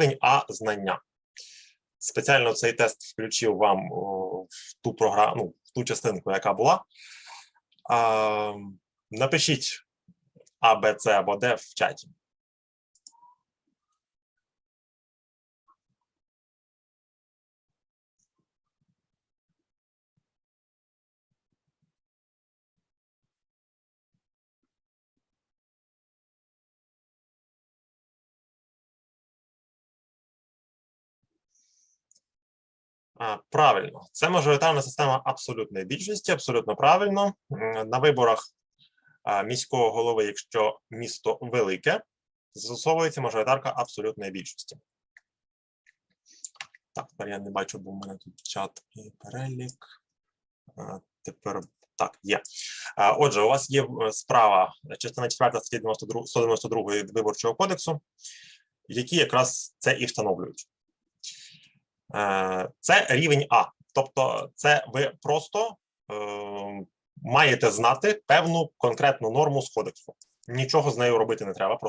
рівень А знання. Спеціально цей тест включив вам в ту програму, ну, в ту частинку, яка була. Напишіть А, Б, С або Д в чаті. Правильно, це мажоритарна система абсолютної більшості, абсолютно правильно. На виборах міського голови, якщо місто велике, застосовується мажоритарка абсолютної більшості. Так, тепер я не бачу, бо в мене тут чат і перелік. Тепер так, є. Отже, у вас є е, справа частина 4 статті 92, 192 виборчого кодексу, які якраз це і встановлюють. Е, Це рівень А. Тобто, це ви просто е, маєте знати певну конкретну норму з кодексу. Нічого з нею робити не треба, просто